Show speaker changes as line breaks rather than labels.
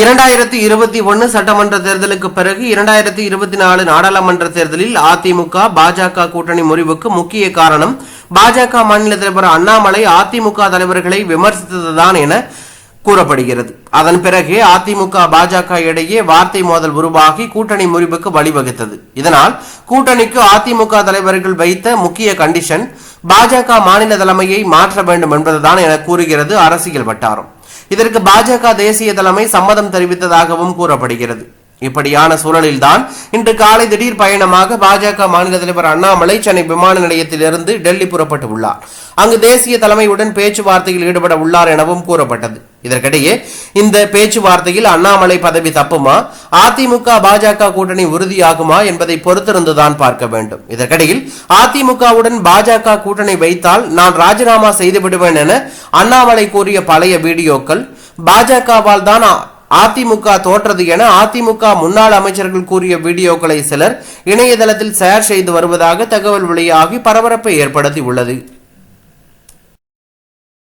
இரண்டாயிரத்தி இருபத்தி ஒன்று சட்டமன்ற தேர்தலுக்கு பிறகு இரண்டாயிரத்தி இருபத்தி நாலு நாடாளுமன்ற தேர்தலில் அதிமுக பாஜக கூட்டணி முறிவுக்கு முக்கிய காரணம் பாஜக மாநில தலைவர் அண்ணாமலை அதிமுக தலைவர்களை விமர்சித்ததுதான் என கூறப்படுகிறது அதன் பிறகு அதிமுக பாஜக இடையே வார்த்தை மோதல் உருவாகி கூட்டணி முறிவுக்கு வழிவகுத்தது இதனால் கூட்டணிக்கு அதிமுக தலைவர்கள் வைத்த முக்கிய கண்டிஷன் பாஜக மாநில தலைமையை மாற்ற வேண்டும் என்பதுதான் என கூறுகிறது அரசியல் வட்டாரம் இதற்கு பாஜக தேசிய தலைமை சம்மதம் தெரிவித்ததாகவும் கூறப்படுகிறது இப்படியான சூழலில்தான் இன்று காலை திடீர் பயணமாக பாஜக மாநில தலைவர் அண்ணாமலை சென்னை விமான நிலையத்திலிருந்து டெல்லி புறப்பட்டு உள்ளார் அங்கு தேசிய தலைமையுடன் பேச்சுவார்த்தையில் ஈடுபட உள்ளார் எனவும் கூறப்பட்டது இதற்கிடையே இந்த பேச்சுவார்த்தையில் அண்ணாமலை பதவி தப்புமா அதிமுக பாஜக கூட்டணி உறுதியாகுமா என்பதை பொறுத்திருந்துதான் பார்க்க வேண்டும் இதற்கிடையில் அதிமுகவுடன் பாஜக கூட்டணி வைத்தால் நான் ராஜினாமா செய்து விடுவேன் என அண்ணாமலை கூறிய பழைய வீடியோக்கள் பாஜகவால் தான் அதிமுக தோற்றது என அதிமுக முன்னாள் அமைச்சர்கள் கூறிய வீடியோக்களை சிலர் இணையதளத்தில் ஷேர் செய்து வருவதாக தகவல் வெளியாகி பரபரப்பை ஏற்படுத்தி உள்ளது